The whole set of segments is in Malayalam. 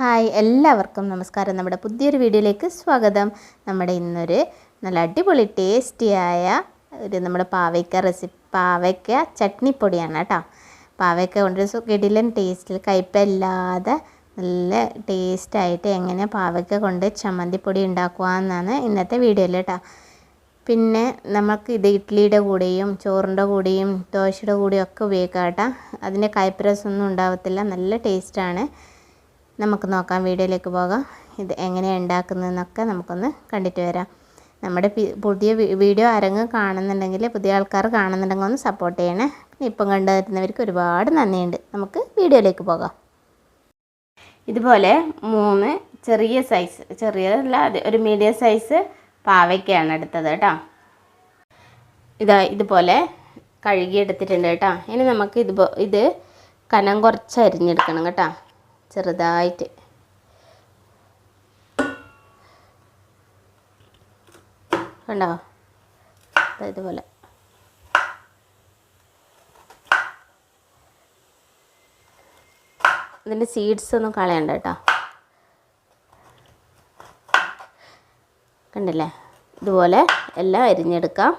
ഹായ് എല്ലാവർക്കും നമസ്കാരം. നമ്മുടെ പുതിയൊരു വീഡിയോയിലേക്ക് സ്വാഗതം. നമ്മുടെ ഇന്നൊരു നല്ല അടിപൊളി ടേസ്റ്റിയായ ഒരു നമ്മുടെ പാവയ്ക്ക റെസിപ്പി പാവയ്ക്ക ചട്നിപ്പൊടിയാണ് കേട്ടോ. പാവയ്ക്ക കൊണ്ടൊരു കിടിലൻ ടേസ്റ്റിൽ കയ്പില്ലാതെ നല്ല ടേസ്റ്റായിട്ട് എങ്ങനെ പാവയ്ക്ക കൊണ്ട് ചമ്മന്തിപ്പൊടി ഉണ്ടാക്കുക എന്നാണ് ഇന്നത്തെ വീഡിയോയിൽ കേട്ടോ. പിന്നെ നമുക്ക് ഇത് ഇഡ്ഡലിയുടെ കൂടെയും ചോറിന്റെ കൂടെയും ദോശയുടെ കൂടെയും ഒക്കെ ഉപയോഗിക്കാം കേട്ടോ. അതിന്റെ കയ്പ്പരസൊന്നും ഉണ്ടാവത്തില്ല. നല്ല ടേസ്റ്റാണ് നമുക്ക് നോക്കാം വീഡിയോയിലേക്ക് പോകാം. ഇത് എങ്ങനെയാണ് ഉണ്ടാക്കുന്നതെന്നൊക്കെ നമുക്കൊന്ന് കണ്ടിട്ട് വരാം. നമ്മുടെ പുതിയ വീഡിയോ ആരെങ്കിലും കാണുന്നുണ്ടെങ്കിൽ പുതിയ ആൾക്കാർ കാണുന്നുണ്ടെങ്കിൽ ഒന്ന് സപ്പോർട്ട് ചെയ്യണേ. ഇപ്പം കണ്ടുവരുന്നവർക്ക് ഒരുപാട് നന്ദിയുണ്ട്. നമുക്ക് വീഡിയോയിലേക്ക് പോകാം. ഇതുപോലെ മൂന്ന് ചെറിയ സൈസ് ചെറിയതല്ല ഒരു മീഡിയം സൈസ് പാവയ്ക്കാണ് എടുത്തത് കേട്ടോ. ഇതാ ഇതുപോലെ കഴുകി എടുത്തിട്ടുണ്ട് കേട്ടോ. ഇനി നമുക്ക് ഇത് ഇത് കനം കുറച്ച് അരിഞ്ഞെടുക്കണം കേട്ടോ. ചെറുതായിട്ട്. കണ്ടോ? ഇതുപോലെ. ഇതിന്റെ സീഡ്സ് ഒന്നും കളയണ്ട കേട്ടോ. കണ്ടില്ലേ? ഇതുപോലെ എല്ലാം അരിഞ്ഞെടുക്കാം.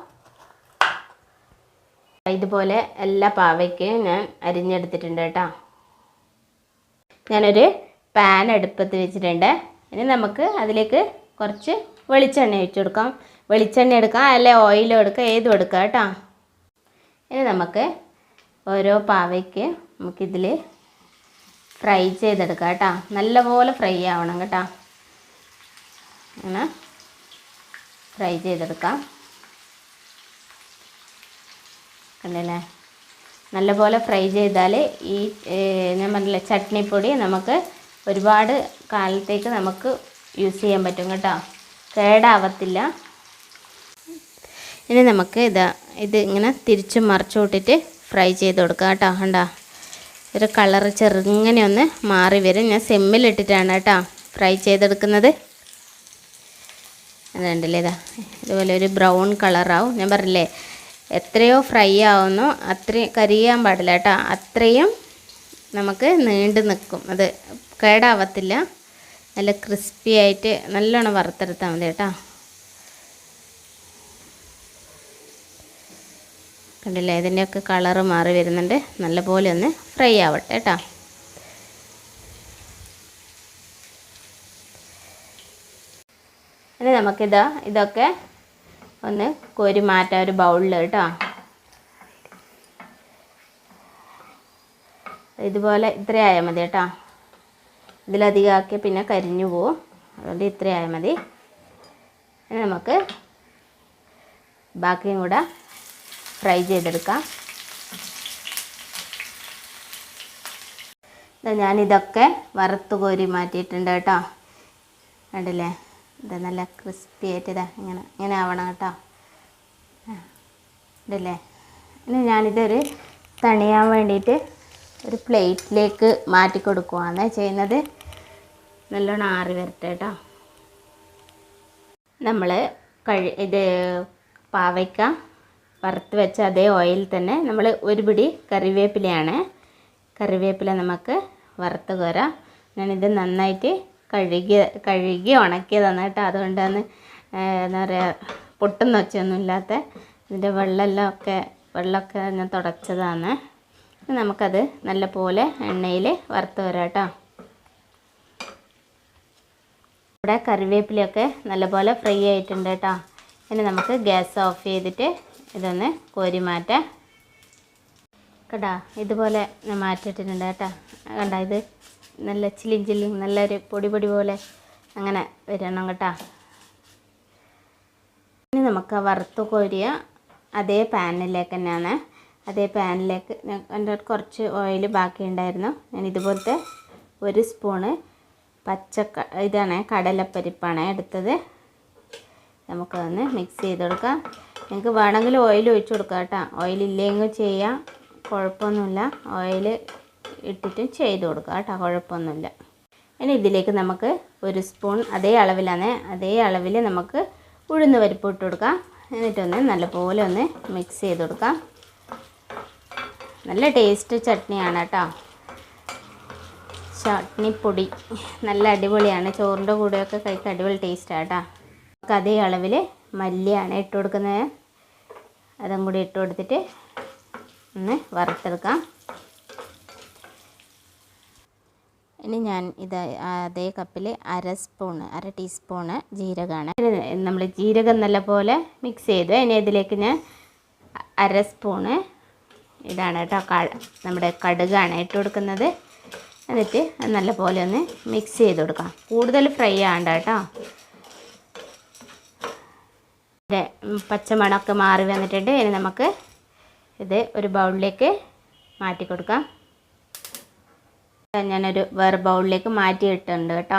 ഇതുപോലെ എല്ലാ പാവയ്ക്കും ഞാൻ അരിഞ്ഞെടുത്തിട്ടുണ്ട് കേട്ടോ. ഞാനൊരു പാൻ അടുപ്പത്ത് വെച്ചിട്ടുണ്ട്. ഇനി നമുക്ക് അതിലേക്ക് കുറച്ച് വെളിച്ചെണ്ണ ഒഴിച്ചു കൊടുക്കാം. വെളിച്ചെണ്ണ എടുക്കാം. അല്ലെ ഓയിലും എടുക്കാം. ഏതും എടുക്കാം കേട്ടോ. ഇനി നമുക്ക് ഓരോ പാവയ്ക്ക് നമുക്കിതിൽ ഫ്രൈ ചെയ്തെടുക്കാം കേട്ടോ. നല്ലപോലെ ഫ്രൈ ആവണം കേട്ടോ. അങ്ങനെ ഫ്രൈ ചെയ്തെടുക്കാം. കണ്ടില്ലേ? നല്ലപോലെ ഫ്രൈ ചെയ്താൽ ഈ ഞാൻ പറഞ്ഞില്ല ചട്നിപ്പൊടി നമുക്ക് ഒരുപാട് കാലത്തേക്ക് നമുക്ക് യൂസ് ചെയ്യാൻ പറ്റും കേട്ടോ. കേടാവത്തില്ല. ഇനി നമുക്ക് ഇതാ ഇത് ഇങ്ങനെ തിരിച്ച് മറിച്ചു ഇട്ടിട്ട് ഫ്രൈ ചെയ്ത് കൊടുക്കുക കേട്ടോ കണ്ടോ? ഒരു കളർ ചെറുങ്ങനെ ഒന്ന് മാറി വരും. ഞാൻ സെമ്മിലിട്ടിട്ടാണ് കേട്ടോ ഫ്രൈ ചെയ്തെടുക്കുന്നത്. അതുണ്ടല്ലേ ഇതാ ഇതുപോലെ ഒരു ബ്രൗൺ കളറാവും. ഞാൻ പറഞ്ഞില്ലേ എത്രയോ ഫ്രൈ ആവുന്നു. അത്രയും കരിയാൻ പാടില്ല കേട്ടോ. അത്രയും നമുക്ക് നീണ്ടു നിൽക്കും. അത് കേടാവത്തില്ല. നല്ല ക്രിസ്പി ആയിട്ട് നല്ലോണം വറുത്തെടുത്താൽ മതി കേട്ടോ. കണ്ടില്ലേ? ഇതിന്റെയൊക്കെ കളറ് മാറി വരുന്നുണ്ട്. നല്ലപോലെ ഒന്ന് ഫ്രൈ ആവട്ടെ കേട്ടോ. ഇനി നമുക്കിതാ ഇതൊക്കെ ഒന്ന് കോരി മാറ്റാം ഒരു ബൗളിൽ കേട്ടോ. ഇതുപോലെ ഇത്രയായാൽ മതി കേട്ടോ. ഇതിലധികം ആക്കിയ പിന്നെ കരിഞ്ഞു പോവും. അതുകൊണ്ട് ഇത്രയായാൽ മതി. ഇനി നമുക്ക് ബാക്കിയും കൂടെ ഫ്രൈ ചെയ്തെടുക്കാം. ഞാനിതൊക്കെ വറുത്ത് കോരി മാറ്റിയിട്ടുണ്ട് കേട്ടോ. കണ്ടില്ലേ? ഇത് നല്ല ക്രിസ്പി ആയിട്ട് ഇതാ ഇങ്ങനെ ഇങ്ങനെ ആവണം കേട്ടോ. ഇതല്ലേ? ഇനി ഞാനിതൊരു തണിയാൻ വേണ്ടിയിട്ട് ഒരു പ്ലേറ്റിലേക്ക് മാറ്റി കൊടുക്കുവാണ് ചെയ്യുന്നത്. നല്ലോണം ആറി വരട്ടെ കേട്ടോ. നമ്മൾ കഴി ഇത് പാവയ്ക്ക വറുത്ത് വെച്ച അതേ ഓയിൽ തന്നെ നമ്മൾ ഒരു പിടി കറിവേപ്പിലയാണ്. കറിവേപ്പില നമുക്ക് വറുത്ത് കോരാം. ഞാനിത് നന്നായിട്ട് കഴുകി കഴുകി ഉണക്കിയതാണ് കേട്ടോ. അതുകൊണ്ടാണ് എന്താ പറയുക പൊട്ടുന്ന ഒച്ചയൊന്നും ഇല്ലാത്ത ഇതിന്റെ വെള്ളമെല്ലാം ഒക്കെ വെള്ളമൊക്കെ ഞാൻ തുടച്ചതാണ്. നമുക്കത് നല്ല പോലെ എണ്ണയിൽ വറുത്ത് വരാം കേട്ടോ. ഇവിടെ കറിവേപ്പിലയൊക്കെ നല്ലപോലെ ഫ്രൈ ആയിട്ടുണ്ട് കേട്ടോ. ഇനി നമുക്ക് ഗ്യാസ് ഓഫ് ചെയ്തിട്ട് ഇതൊന്ന് കോരി മാറ്റാം. കേട്ടോ ഇതുപോലെ മാറ്റിയിട്ടിട്ടുണ്ട് കേട്ടോ. കണ്ട ഇത്? നല്ല ചില്ലിം ചില്ലിം നല്ലൊരു പൊടി പൊടി പോലെ അങ്ങനെ വരണം കേട്ടോ. ഇനി നമുക്ക് വറുത്ത് കോരിയ അതേ പാനിലേക്ക് തന്നെയാണ്. അതേ പാനിലേക്ക് എന്റെ കുറച്ച് ഓയിൽ ബാക്കി ഉണ്ടായിരുന്നു ഞാൻ ഇതുപോലത്തെ ഒരു സ്പൂണ് പച്ച ഇതാണ് കടലപ്പരിപ്പാണ് എടുത്തത്. നമുക്കതൊന്ന് മിക്സ് ചെയ്ത് കൊടുക്കാം. നിങ്ങൾക്ക് വേണമെങ്കിൽ ഓയിൽ ഒഴിച്ച് കൊടുക്കാം കേട്ടോ. ഓയിൽ ഇല്ലെങ്കിൽ ചെയ്യാം. കുഴപ്പമൊന്നുമില്ല. ഓയിൽ ഇട്ടിട്ടും ചെയ്ത് കൊടുക്കുക കേട്ടോ കുഴപ്പമൊന്നുമില്ല. ഇനി ഇതിലേക്ക് നമുക്ക് ഒരു സ്പൂൺ അതേ അളവിലാണ് അതേ അളവിൽ നമുക്ക് ഉഴുന്ന് പരിപ്പ് ഇട്ട് കൊടുക്കാം. എന്നിട്ടൊന്ന് നല്ലപോലെ ഒന്ന് മിക്സ് ചെയ്ത് കൊടുക്കാം. നല്ല ടേസ്റ്റ് ചട്നിയാണ് കേട്ടോ. ചട്നിപ്പൊടി നല്ല അടിപൊളിയാണ്. ചോറിന്റെ കൂടെയൊക്കെ കഴിക്കാൻ അടിപൊളി ടേസ്റ്റാണ് കേട്ടോ. നമുക്ക് അതേ അളവിൽ മല്ലിയാണ് ഇട്ട് കൊടുക്കുന്നത്. അതും കൂടി ഇട്ട് കൊടുത്തിട്ട് ഒന്ന് വറുത്തെടുക്കാം. ഇനി ഞാൻ ഇത് അതേ കപ്പിൽ അര സ്പൂണ് അര ടീസ്പൂണ് ജീരകമാണ് നമ്മൾ ജീരകം നല്ലപോലെ മിക്സ് ചെയ്തു ഇനി ഇതിലേക്ക് ഞാൻ അര സ്പൂണ് ഇതാണ് കേട്ടോ നമ്മുടെ കടുകാണ് ഇട്ട് കൊടുക്കുന്നത്. എന്നിട്ട് നല്ലപോലെ നല്ല പോലെ ഒന്ന് മിക്സ് ചെയ്ത് കൊടുക്കാം. കൂടുതൽ ഫ്രൈ ആകണ്ട കേട്ടോ. പച്ചമണമൊക്കെ മാറി വന്നിട്ടുണ്ട്. ഇനി നമുക്ക് ഇത് ഒരു ബൗളിലേക്ക് മാറ്റി കൊടുക്കാം. ഞാനൊരു വേറെ ബൗളിലേക്ക് മാറ്റിയിട്ടുണ്ട് കേട്ടോ.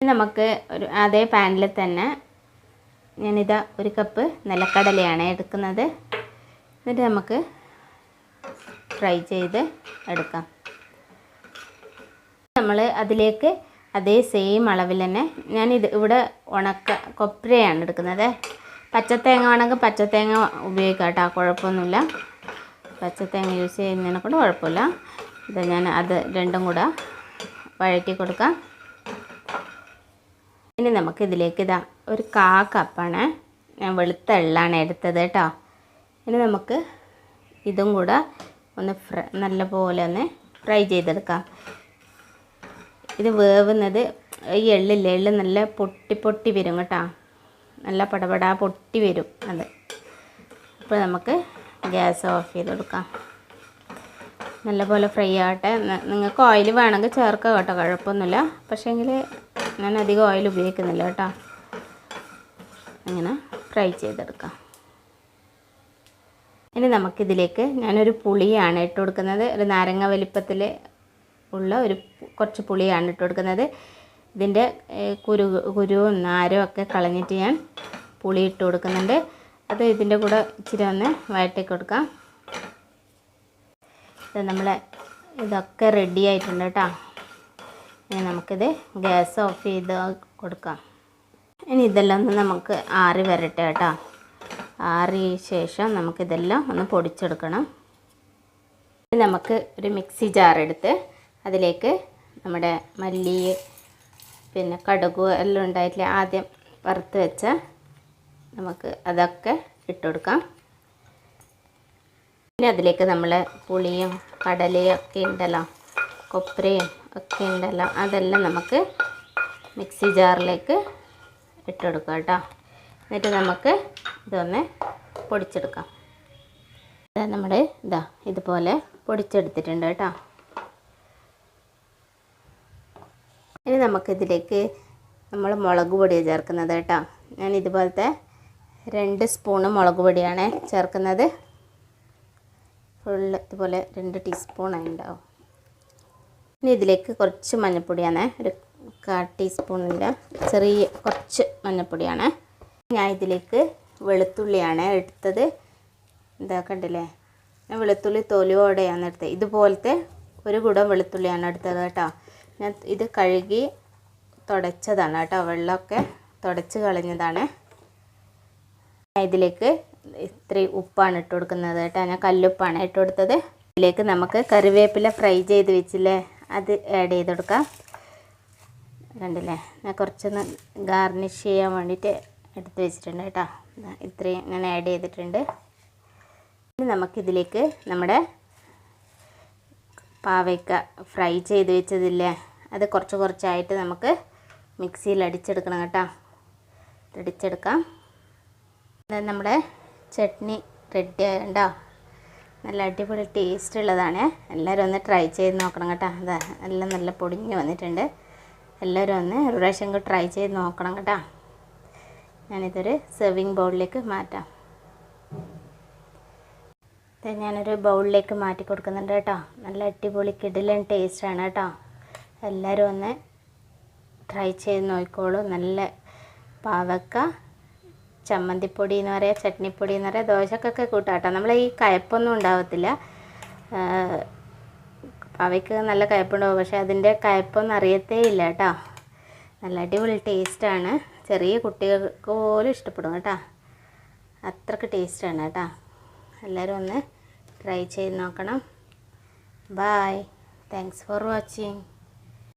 നമുക്ക് ഒരു അതേ പാനിൽ തന്നെ ഞാനിതാ ഒരു കപ്പ് നിലക്കടലയാണ് എടുക്കുന്നത്. എന്നിട്ട് നമുക്ക് ഫ്രൈ ചെയ്ത് എടുക്കാം. നമ്മൾ അതിലേക്ക് അതേ സെയിം അളവിൽ തന്നെ ഞാനിത് ഇവിടെ ഉണക്ക കൊപ്രയാണ് എടുക്കുന്നത്. പച്ചത്തേങ്ങ വേണമെങ്കിൽ പച്ചത്തേങ്ങ ഉപയോഗിക്കാം കേട്ടോ കുഴപ്പമൊന്നുമില്ല. പച്ചത്തേങ്ങ യൂസ് ചെയ്യുന്നതിനെ കൊണ്ട് കുഴപ്പമില്ല. ഇത് ഞാൻ അത് രണ്ടും കൂടെ വഴറ്റി കൊടുക്കാം. ഇനി നമുക്ക് ഇതിലേക്ക് ഇതാ ഒരു കാ കപ്പാണ്. ഞാൻ വെളുത്ത എള്ളാണ് എടുത്തത് കേട്ടോ. ഇനി നമുക്ക് ഇതും കൂടെ ഒന്ന് ഫ്രൈ നല്ലപോലെ ഒന്ന് ഫ്രൈ ചെയ്തെടുക്കാം. ഇത് വേവുന്നത് ഈ എള്ളില്ല എള്ള് നല്ല പൊട്ടി പൊട്ടി വരും കേട്ടോ. നല്ല പടപടാ പൊട്ടി വരും അത്. അപ്പോൾ നമുക്ക് ഗ്യാസ് ഓഫ് ചെയ്ത് കൊടുക്കാം നല്ലപോലെ ഫ്രൈ ആവട്ടെ നിങ്ങൾക്ക് ഓയിൽ വേണമെങ്കിൽ ചേർക്കാം കേട്ടോ കുഴപ്പമൊന്നുമില്ല. പക്ഷേങ്കിൽ ഞാൻ അധികം ഓയിൽ ഉപയോഗിക്കുന്നില്ല കേട്ടോ. അങ്ങനെ ഫ്രൈ ചെയ്തെടുക്കാം. ഇനി നമുക്കിതിലേക്ക് ഞാനൊരു പുളിയാണ് ഇട്ട് കൊടുക്കുന്നത്. ഒരു നാരങ്ങ വലിപ്പത്തിൽ ഉള്ള ഒരു കുറച്ച് പുളിയാണ് ഇട്ട് കൊടുക്കുന്നത്. ഇതിന്റെ കുരു കുരുവും നാരും ഒക്കെ കളഞ്ഞിട്ട് ഞാൻ പുളി ഇട്ട് കൊടുക്കുന്നുണ്ട്. അത് ഇതിന്റെ കൂടെ ഇച്ചിരി ഒന്ന് വയറ്റി കൊടുക്കാം. നമ്മൾ ഇതൊക്കെ റെഡി ആയിട്ടുണ്ട് കേട്ടോ നമുക്കിത് ഗ്യാസ് ഓഫ് ചെയ്ത് കൊടുക്കാം. ഇനി ഇതെല്ലാം ഒന്ന് നമുക്ക് ആറി വരട്ടെ കേട്ടോ ആറിയ ശേഷം നമുക്കിതെല്ലാം ഒന്ന് പൊടിച്ചെടുക്കണം. നമുക്ക് ഒരു മിക്സി ജാർ എടുത്ത് അതിലേക്ക് നമ്മുടെ മല്ലി പിന്നെ കടുക് എല്ലാം ഉണ്ടായിട്ടില്ല ആദ്യം വറുത്ത് വെച്ച നമുക്ക് അതൊക്കെ ഇട്ട് കൊടുക്കാം. പിന്നെ അതിലേക്ക് നമ്മൾ പുളിയും കടലയും ഒക്കെ ഉണ്ടല്ലോ കൊപ്രയും ഒക്കെ ഉണ്ടല്ലോ അതെല്ലാം നമുക്ക് മിക്സി ജാറിലേക്ക് ഇട്ട് കൊടുക്കാം കേട്ടോ. എന്നിട്ട് നമുക്ക് ഇതൊന്ന് പൊടിച്ചെടുക്കാം. ഇതാ നമ്മുടെ ഇതാ ഇതുപോലെ പൊടിച്ചെടുത്തിട്ടുണ്ട് കേട്ടോ. ഇനി നമുക്കിതിലേക്ക് നമ്മൾ മുളക് പൊടിയാണ് ചേർക്കുന്നത് കേട്ടോ. ഞാൻ ഇതുപോലത്തെ രണ്ട് സ്പൂണ് മുളക് പൊടിയാണ് ചേർക്കുന്നത്. ഫുള്ള് ഇതുപോലെ രണ്ട് ടീസ്പൂൺ ഉണ്ടാവും ഇനി ഇതിലേക്ക് കുറച്ച് മഞ്ഞൾപ്പൊടിയാണ് ഒരു കാ ടീസ്പൂണിന്റെ ചെറിയ കുറച്ച് മഞ്ഞൾപ്പൊടിയാണ് ഞാൻ ഇതിലേക്ക് വെളുത്തുള്ളിയാണ് എടുത്തത്. എന്താ കണ്ടില്ലേ? ഞാൻ വെളുത്തുള്ളി തൊലിയോടെയാണ് എടുത്തത്. ഇതുപോലത്തെ ഒരു കുടം വെളുത്തുള്ളിയാണ് എടുത്തത് കേട്ടോ. ഞാൻ ഇത് കഴുകി തുടച്ചതാണ് കേട്ടോ. വെള്ളമൊക്കെ തുടച്ച് കളഞ്ഞതാണ്. ഇതിലേക്ക് ഇത്രയും ഉപ്പാണ് ഇട്ട് കൊടുക്കുന്നത് കേട്ടോ. ഞാൻ കല്ലുപ്പാണ് ഇട്ട് കൊടുത്തത്. ഇതിലേക്ക് നമുക്ക് കറിവേപ്പില ഫ്രൈ ചെയ്ത് വെച്ചില്ലേ അത് ആഡ് ചെയ്ത് കൊടുക്കാം. കണ്ടില്ലേ? ഞാൻ കുറച്ചൊന്ന് ഗാർണിഷ് ചെയ്യാൻ വേണ്ടിയിട്ട് എടുത്ത് വെച്ചിട്ടുണ്ട് കേട്ടോ. ഇത്രയും ഞാൻ ആഡ് ചെയ്തിട്ടുണ്ട്. ഇനി നമുക്കിതിലേക്ക് നമ്മുടെ പാവയ്ക്ക ഫ്രൈ ചെയ്ത് വെച്ചതില്ലേ അത് കുറച്ച് കുറച്ചായിട്ട് നമുക്ക് മിക്സിയിൽ അടിച്ചെടുക്കണം കേട്ടോ. അടിച്ചെടുക്കാം. നമ്മുടെ ചട്നി റെഡി ആയണ്ട. നല്ല അടിപൊളി ടേസ്റ്റ് ഉള്ളതാണ്. എല്ലാവരും ഒന്ന് ട്രൈ ചെയ്ത് നോക്കണം കേട്ടോ. അതാ എല്ലാം നല്ല പൊടിഞ്ഞ് വന്നിട്ടുണ്ട്. എല്ലാവരും ഒന്ന് ഒരു പ്രാവശ്യം ട്രൈ ചെയ്ത് നോക്കണം കേട്ടോ. ഞാനിതൊരു സെർവിങ് ബൗളിലേക്ക് മാറ്റാം. ഞാനൊരു ബൗളിലേക്ക് മാറ്റി കൊടുക്കുന്നുണ്ട് കേട്ടോ. നല്ല അടിപൊളി കിടിലൻ ടേസ്റ്റാണ് കേട്ടോ. എല്ലാവരും ഒന്ന് ട്രൈ ചെയ്ത് നോക്കിക്കോളൂ. നല്ല പാവക്ക ചമ്മന്തിപ്പൊടി എന്ന് പറയുക ചട്നിപ്പൊടി എന്ന് പറയുക ദോശക്കൊക്കെ കൂട്ടാട്ടോ. നമ്മളെ ഈ കയപ്പൊന്നും ഉണ്ടാവത്തില്ല. അവയ്ക്ക് നല്ല കയപ്പുണ്ടാവും. പക്ഷേ അതിന്റെ കയപ്പൊന്നും അറിയത്തേ ഇല്ല കേട്ടോ. നല്ല അടിപൊളി ടേസ്റ്റാണ്. ചെറിയ കുട്ടികൾക്ക് പോലും ഇഷ്ടപ്പെടും കേട്ടോ. അത്രയ്ക്ക് ടേസ്റ്റാണ് കേട്ടോ. എല്ലാവരും ഒന്ന് ട്രൈ ചെയ്ത് നോക്കണം. Bye thanks for watching